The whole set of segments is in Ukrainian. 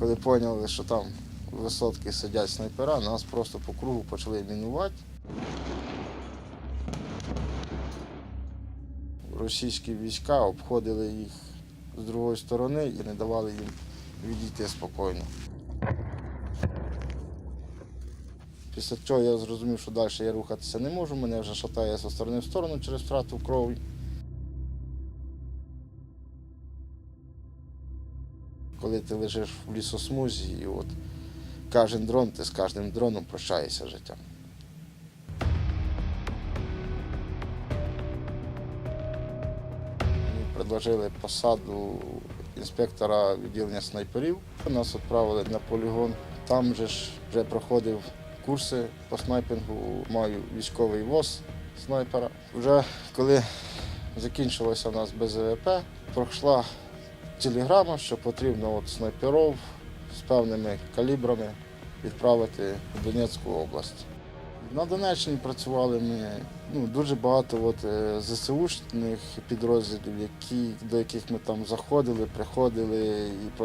Коли поняли, що там висотки сидять снайпера, нас просто по кругу почали мінувати. Російські війська обходили їх з другої сторони і не давали їм відійти спокійно. Після цього я зрозумів, що далі я рухатися не можу, мене вже шатає зі сторони в сторону через втрату крові. Коли ти лежиш в лісосмузі, і от кожен дрон, ти з кожним дроном прощаєшся життям. Мені предложили посаду інспектора відділення снайперів. Нас відправили на полігон. Там же ж вже проходив курси по снайпінгу, маю військовий ВОЗ снайпера. Вже коли закінчилося у нас БЗВП, пройшла телеграма, що потрібно от снайперів з певними калібрами відправити в Донецьку область. На Донеччині працювали ми ну, дуже багато от, е, ЗСУшних підрозділів, які, до яких ми там заходили, приходили і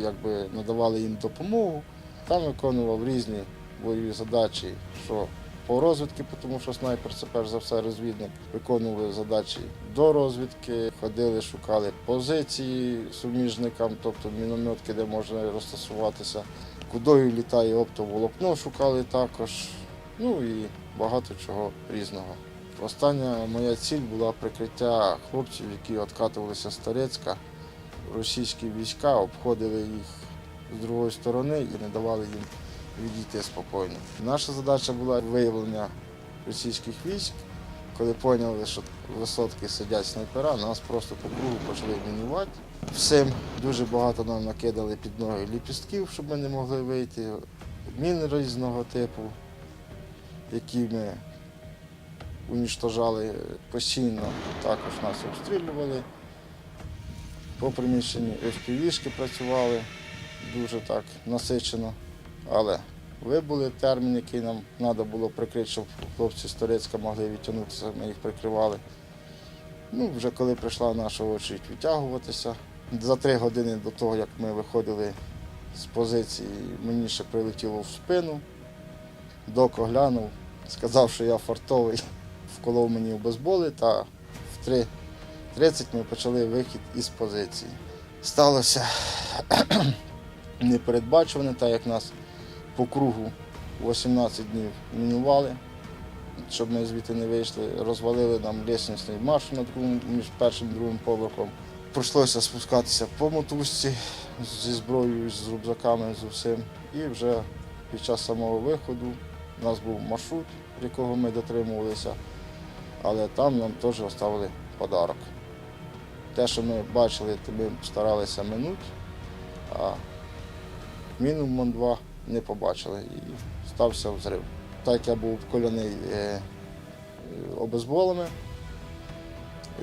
якби, надавали їм допомогу. Там виконував різні бойові задачі, що по розвідки, тому що снайпер це перш за все розвідник. Виконували задачі до розвідки, ходили, шукали позиції суміжникам, тобто мінометки, де можна розтасуватися. Кудою літає оптоволокно, шукали також. Ну і багато чого різного. Остання моя ціль була прикриття хлопців, які відкатувалися з Торецька. Російські війська обходили їх з другої сторони і не давали їм відійти спокійно. Наша задача була виявлення російських військ. Коли поняли, що висотки сидять снайпера, нас просто по кругу почали мінувати. Всім дуже багато нам накидали під ноги ліпістків, щоб ми не могли вийти. Міни різного типу, які ми унічтожали постійно, також нас обстрілювали. По приміщенню FPV-шки працювали дуже так насичено. Але вибули термін, який нам треба було прикрити, щоб хлопці з Турецька могли відтягнутися, ми їх прикривали. Ну, вже коли прийшла наша очередь відтягуватися, за три години до того, як ми виходили з позиції, мені ще прилетіло в спину. Док оглянув, сказав, що я фартовий, вколов мені в бейсболи та в 3.30 ми почали вихід із позиції. Сталося непередбачуване, так як нас по кругу 18 днів мінували, щоб ми звідти не вийшли, розвалили нам лісницький марш на другому, між першим і другим поверхом. Прийшлося спускатися по мотузці зі зброєю, з рюкзаками, з усім. І вже під час самого виходу у нас був маршрут, якого ми дотримувалися, але там нам теж оставили подарок. Те, що ми бачили, то ми старалися минути, а міну Мон-2 не побачили і стався взрив. Так я був обколяний е, обезболами,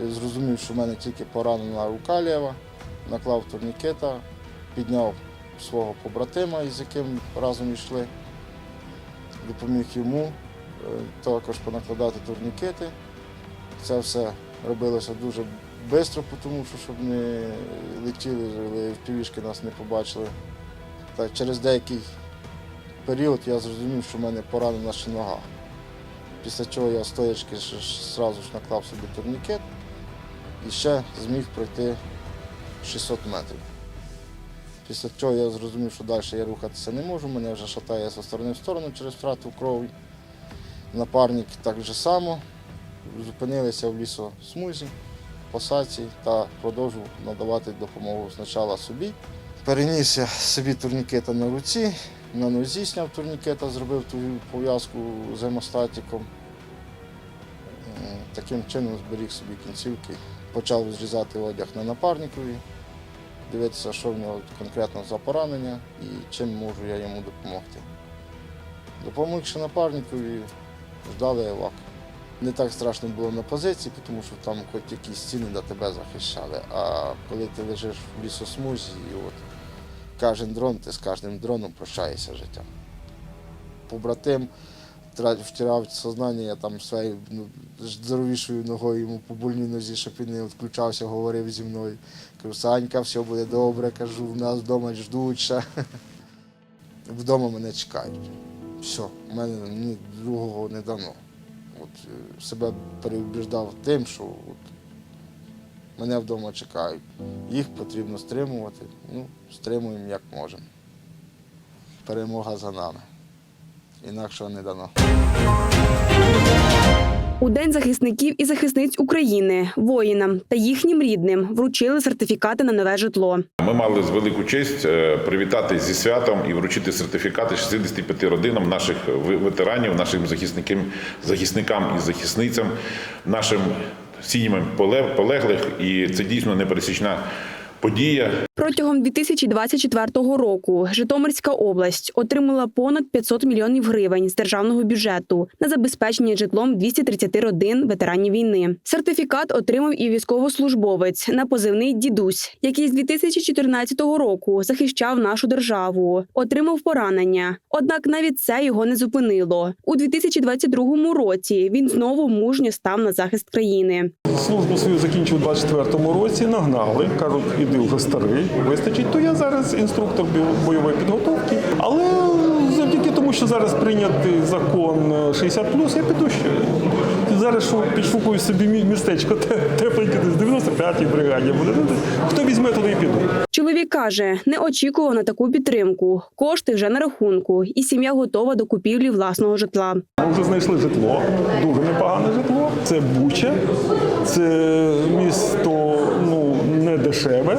е, зрозумів, що в мене тільки поранена рука ліва, наклав турнікета, підняв свого побратима, із яким разом йшли, допоміг йому е, також понакладати турнікети. Це все робилося дуже швидко, тому що щоб не летіли, в півішки нас не побачили. Так, через деякий період я зрозумів, що в мене поранена ще нога. Після чого я стоячки ж ж наклав собі турнікет і ще зміг пройти 600 метрів. Після чого я зрозумів, що далі я рухатися не можу, мене вже шатає зі сторони в сторону через втрату крові. Напарник так же само. Зупинилися в лісосмузі, посадці та продовжував надавати допомогу спочатку собі. Переніс собі турнікета на руці, на нозі зняв турнікета, зробив ту пов'язку з гемостатиком. Таким чином зберіг собі кінцівки, почав зрізати одяг на напарникові, дивитися, що в нього конкретно за поранення і чим можу я йому допомогти. Допомогши напарникові, ждали евак. Не так страшно було на позиції, тому що там хоч якісь стіни до тебе захищали. А коли ти лежиш в лісосмузі, і от кожен дрон, ти з кожним дроном прощаєшся життям. Побратим втирав сознання, я там своєю ну, здоровішою ногою йому по больній нозі, щоб він не відключався, говорив зі мною. Кажу, Санька, все буде добре, кажу, в нас вдома ждуть ще. Вдома мене чекають. Все, в мене ні другого не дано. От, е, себе переубіждав тим, що от, мене вдома чекають. Їх потрібно стримувати. Ну, стримуємо як можемо. Перемога за нами. Інакше не дано. У День захисників і захисниць України воїнам та їхнім рідним вручили сертифікати на нове житло. Ми мали з велику честь е, привітати зі святом і вручити сертифікати 65 родинам наших ветеранів, нашим захисникам, захисникам і захисницям, нашим сім'ям поле- полеглих. І це дійсно непересічна подія. Протягом 2024 року Житомирська область отримала понад 500 мільйонів гривень з державного бюджету на забезпечення житлом 230 родин ветеранів війни. Сертифікат отримав і військовослужбовець на позивний дідусь, який з 2014 року захищав нашу державу, отримав поранення. Однак навіть це його не зупинило. У 2022 році він знову мужньо став на захист країни. Службу свою закінчив у 24-му році, нагнали, кажуть, іди вже старий, вистачить. То я зараз інструктор бойової підготовки. Але завдяки тому, що зараз прийнятий закон е, 60 я піду ще. Зараз підшукую собі містечко те- тепленьке, в 95-й бригаді буде. Ну, Хто візьме, туди і піду. Чоловік каже, не очікував на таку підтримку. Кошти вже на рахунку, і сім'я готова до купівлі власного житла. Ми вже знайшли житло, дуже непогане житло. Це Буча, це місто дешеве,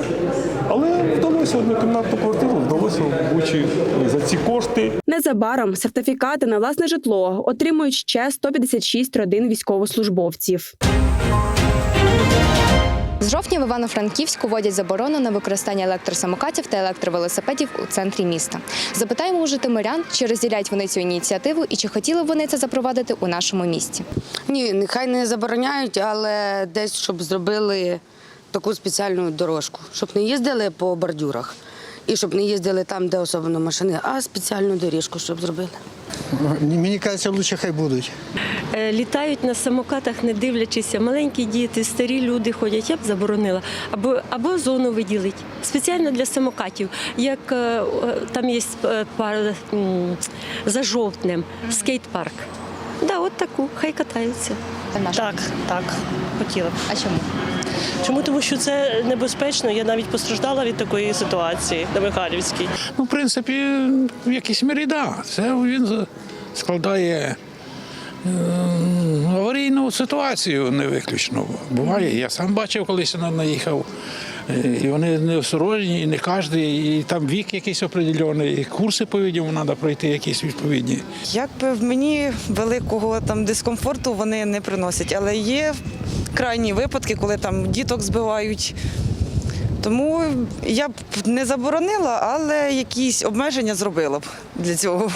але вдалося однокімнатну квартиру, вдалося в Бучі за ці кошти. Незабаром сертифікати на власне житло отримують ще 156 родин військовослужбовців. З жовтня в Івано-Франківську вводять заборону на використання електросамокатів та електровелосипедів у центрі міста. Запитаємо у житомирян, чи розділяють вони цю ініціативу і чи хотіли б вони це запровадити у нашому місті. Ні, нехай не забороняють, але десь щоб зробили таку спеціальну дорожку, щоб не їздили по бордюрах і щоб не їздили там, де особливо машини, а спеціальну доріжку, щоб зробили. Мені кажеться, лучше хай будуть. Е, літають на самокатах, не дивлячись, маленькі діти, старі люди ходять. Я б заборонила. Або, або зону виділить спеціально для самокатів. Як е, е, там є пар, за жовтнем скейт-парк. Да, от таку, хай катаються. Так, так, хотіла б. А чому? Чому? Тому що це небезпечно. Я навіть постраждала від такої ситуації на Михайлівській. Ну, в принципі, в якійсь мірі, да. Це він складає е, аварійну ситуацію не виключно. Буває, я сам бачив, колись на- наїхав. Е, І вони не осторожні, і не кожен, і там вік якийсь определений, і курси, по-відомому, треба пройти якісь відповідні. Якби в мені великого там дискомфорту вони не приносять, але є крайні випадки, коли там діток збивають. Тому я б не заборонила, але якісь обмеження зробила б для цього.